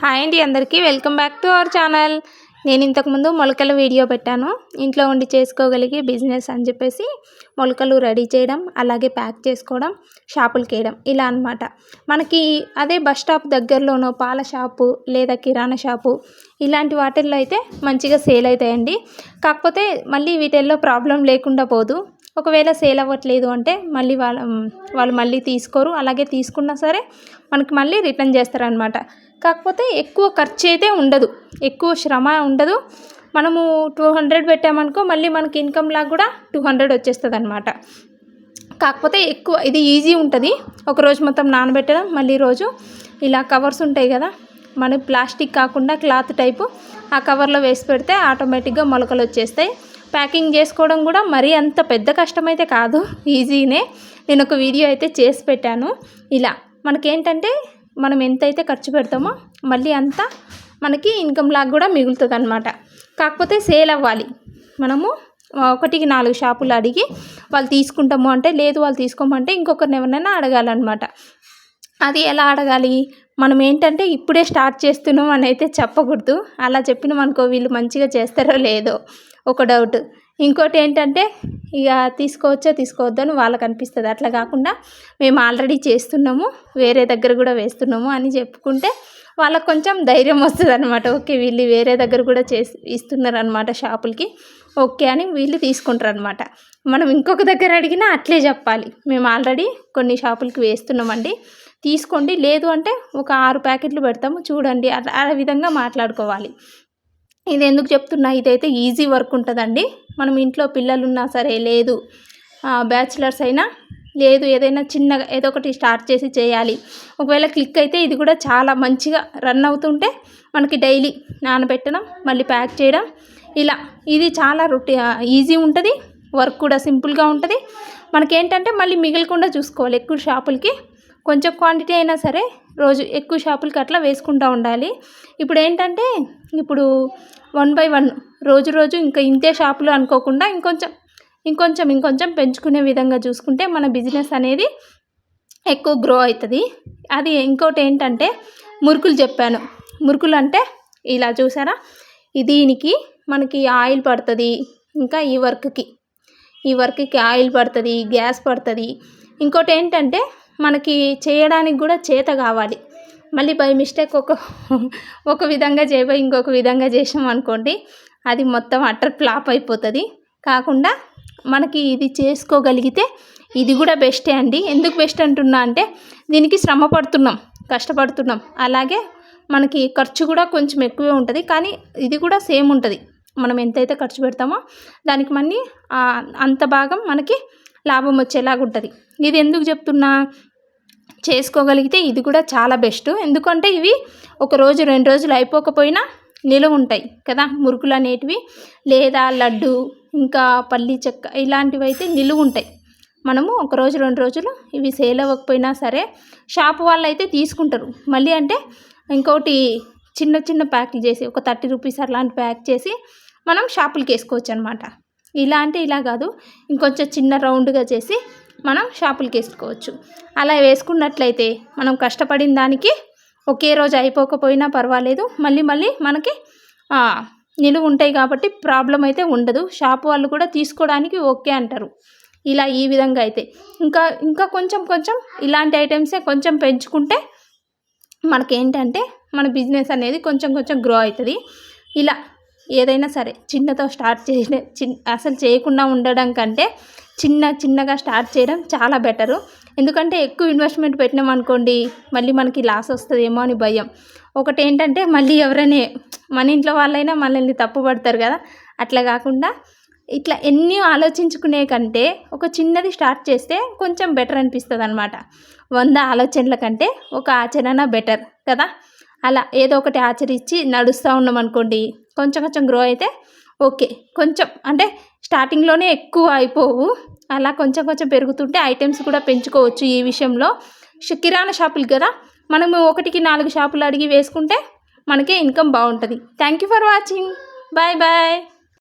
Hi అండి అందరికీ welcome back to our channel. నేను ఇంతకుముందు మొలకలు వీడియో పెట్టాను. ఇంట్లో ఉండి చేసుకోగలిగే బిజినెస్ అని చెప్పేసి మొలకలు రెడీ చేయడం అలాగే ప్యాక్ చేసుకోవడం షాపులకి వేయడం ఇలా అనమాట మనకి అదే బస్ స్టాప్ దగ్గరలోనో పాల షాపు లేదా కిరాణా షాపు ఇలాంటి వాటిల్లో అయితే మంచిగా సేల్ అవుతాయండి. కాకపోతే మళ్ళీ వీటిల్లో ప్రాబ్లం లేకుండా పోదు. ఒకవేళ సేల్ అవ్వట్లేదు అంటే మళ్ళీ వాళ్ళ వాళ్ళు మళ్ళీ తీసుకోరు. అలాగే తీసుకున్నా సరే మనకి మళ్ళీ రిటర్న్ చేస్తారనమాట కాకపోతే ఎక్కువ ఖర్చు అయితే ఉండదు. ఎక్కువ శ్రమ ఉండదు. మనము టూ హండ్రెడ్ పెట్టామనుకో మళ్ళీ మనకి ఇన్కమ్ లాగా కూడా టూ హండ్రెడ్ వచ్చేస్తుంది అనమాట కాకపోతే ఎక్కువ ఇది ఈజీ ఉంటుంది. ఒక రోజు మొత్తం నానబెట్టడం మళ్ళీ రోజు ఇలా కవర్స్ ఉంటాయి కదా మన ప్లాస్టిక్ కాకుండా క్లాత్ టైపు ఆ కవర్లో వేసి పెడితే ఆటోమేటిక్గా మొలకలు వచ్చేస్తాయి. ప్యాకింగ్ చేసుకోవడం కూడా మరీ అంత పెద్ద కష్టమైతే కాదు ఈజీనే. నేను ఒక వీడియో అయితే చేసి పెట్టాను. ఇలా మనకేంటంటే మనం ఎంతైతే ఖర్చు పెడతామో మళ్ళీ అంతా మనకి ఇన్కమ్ లాగా కూడా మిగులుతుంది అనమాట కాకపోతే సేల్ అవ్వాలి. మనము ఒకటికి నాలుగు షాపులు అడిగి వాళ్ళు తీసుకుంటాము అంటే లేదు వాళ్ళు తీసుకోమంటే ఇంకొకరిని ఎవరినైనా అడగాలన్నమాట. అది ఎలా అడగాలి? మనం ఏంటంటే ఇప్పుడే స్టార్ట్ చేస్తున్నాం అని అయితే చెప్పకూడదు. అలా చెప్పినాం అనుకో వీళ్ళు మంచిగా చేస్తారో లేదో. ఒక డౌట్. ఇంకోటి ఏంటంటే ఇక తీసుకోవచ్చా తీసుకోవద్దు అని వాళ్ళకి అనిపిస్తుంది. అట్లా కాకుండా మేము ఆల్రెడీ చేస్తున్నాము వేరే దగ్గర కూడా వేస్తున్నాము అని చెప్పుకుంటే వాళ్ళకు కొంచెం ధైర్యం వస్తుంది అనమాట ఓకే వీళ్ళు వేరే దగ్గర కూడా చేసి ఇస్తున్నారు అనమాట షాపులకి. ఓకే అని వీళ్ళు తీసుకుంటారు అనమాట మనం ఇంకొక దగ్గర అడిగినా అట్లే చెప్పాలి. మేము ఆల్రెడీ కొన్ని షాపులకి వేస్తున్నామండి. తీసుకోండి. లేదు అంటే ఒక ఆరు ప్యాకెట్లు పెడతాము. చూడండి. ఆ విధంగా మాట్లాడుకోవాలి. ఇది ఎందుకు చెప్తున్నా? ఇదైతే ఈజీ వర్క్ ఉంటుందండి. మనం ఇంట్లో పిల్లలు ఉన్నా సరే లేదు బ్యాచిలర్స్ అయినా లేదు ఏదైనా చిన్నగా ఏదో ఒకటి స్టార్ట్ చేసి చేయాలి. ఒకవేళ క్లిక్ అయితే ఇది కూడా చాలా మంచిగా రన్ అవుతుంటే మనకి డైలీ నానబెట్టడం మళ్ళీ ప్యాక్ చేయడం ఇలా ఇది చాలా రొటీ ఈజీ ఉంటుంది. వర్క్ కూడా సింపుల్గా ఉంటుంది. మనకేంటంటే మళ్ళీ మిగలకుండా చూసుకోవాలి. ఎక్కువ షాపులకి కొంచెం క్వాంటిటీ అయినా సరే రోజు ఎక్కువ షాపులకి అట్లా వేసుకుంటూ ఉండాలి. ఇప్పుడు ఏంటంటే ఇప్పుడు వన్ బై వన్ రోజు రోజు ఇంకా ఇంతే షాపులు అనుకోకుండా ఇంకొంచెం ఇంకొంచెం ఇంకొంచెం పెంచుకునే విధంగా చూసుకుంటే మన బిజినెస్ అనేది ఎక్కువ గ్రో అవుతుంది. అది ఇంకోటి ఏంటంటే మురుకులు చెప్పాను. మురుకులు అంటే ఇలా చూసారా? దీనికి మనకి ఆయిల్ పడుతుంది ఇంకా ఈ వర్క్కి ఈ వర్క్కి ఆయిల్ పడుతుంది గ్యాస్ పడుతుంది. ఇంకోటి ఏంటంటే మనకి చేయడానికి కూడా చేత కావాలి. మళ్ళీ బై మిస్టేక్ ఒక ఒక విధంగా చేయబోయి ఇంకొక విధంగా చేసాం అనుకోండి అది మొత్తం అట్టర్ ఫ్లాప్ అయిపోతుంది. కాకుండా మనకి ఇది చేసుకోగలిగితే ఇది కూడా బెస్టే అండి. ఎందుకు బెస్ట్ అంటున్నా అంటే దీనికి శ్రమ పడుతున్నాం కష్టపడుతున్నాం. అలాగే మనకి ఖర్చు కూడా కొంచెం ఎక్కువే ఉంటుంది కానీ ఇది కూడా సేమ్ ఉంటుంది. మనం ఎంతైతే ఖర్చు పెడతామో దానికి మళ్ళీ అంత భాగం మనకి లాభం వచ్చేలాగా ఉంటుంది ఇది ఎందుకు చెప్తున్నా చేసుకోగలిగితే ఇది కూడా చాలా బెస్ట్. ఎందుకంటే ఇవి ఒక రోజు రెండు రోజులు అయిపోకపోయినా నిలువ ఉంటాయి కదా మురుకులు అనేటివి. లేదా లడ్డు ఇంకా పల్లి చెక్క ఇలాంటివి అయితే నిలువ ఉంటాయి. మనము ఒక రోజు రెండు రోజులు ఇవి సేల్ అవ్వకపోయినా సరే షాప్ వాళ్ళు అయితే తీసుకుంటారు. మళ్ళీ అంటే ఇంకోటి చిన్న చిన్న ప్యాక్లు చేసి ఒక థర్టీ రూపీస్ అలాంటి ప్యాక్ చేసి మనం షాపులకి వేసుకోవచ్చు అనమాట ఇలా అంటే ఇలా కాదు. ఇంకొంచెం చిన్న రౌండ్గా చేసి మనం షాపులకి వేసుకోవచ్చు. అలా వేసుకున్నట్లయితే మనం కష్టపడిన దానికి ఒకే రోజు అయిపోకపోయినా పర్వాలేదు. మళ్ళీ మళ్ళీ మనకి నిలువ ఉంటాయి కాబట్టి ప్రాబ్లం అయితే ఉండదు. షాప్ వాళ్ళు కూడా తీసుకోవడానికి ఓకే అంటారు. ఇలా ఈ విధంగా అయితే. ఇంకా ఇంకా కొంచెం కొంచెం ఇలాంటి ఐటమ్సే కొంచెం పెంచుకుంటే మనకేంటంటే మన బిజినెస్ అనేది కొంచెం కొంచెం గ్రో అవుతుంది. ఇలా ఏదైనా సరే చిన్నతో స్టార్ట్ చేసిన చిన్న అసలు చేయకుండా ఉండడం కంటే చిన్న చిన్నగా స్టార్ట్ చేయడం చాలా బెటరు. ఎందుకంటే ఎక్కువ ఇన్వెస్ట్మెంట్ పెట్టినాం అనుకోండి మళ్ళీ మనకి లాస్ వస్తుందేమో అని భయం. ఒకటి ఏంటంటే మళ్ళీ ఎవరైనా మన ఇంట్లో వాళ్ళైనా మనల్ని తప్పుపడతారు కదా. అట్లా కాకుండా ఇట్లా ఎన్ని ఆలోచించుకునే కంటే ఒక చిన్నది స్టార్ట్ చేస్తే కొంచెం బెటర్ అనిపిస్తుంది అనమాట వంద ఆలోచనల కంటే ఒక ఆచరణ బెటర్ కదా. అలా ఏదో ఒకటి ఆచరించి నడుస్తూ ఉన్నాం అనుకోండి కొంచెం కొంచెం గ్రో అయితే ఓకే కొంచెం అంటే స్టార్టింగ్లోనే ఎక్కువ అయిపోవు. అలా కొంచెం కొంచెం పెరుగుతుంటే ఐటమ్స్ కూడా పెంచుకోవచ్చు ఈ విషయంలో. కిరాణా షాపులు కదా. మనము ఒకటికి నాలుగు షాపులు అడిగి వేసుకుంటే మనకే ఇన్కమ్ బాగుంటుంది. Thank you for watching. Bye bye.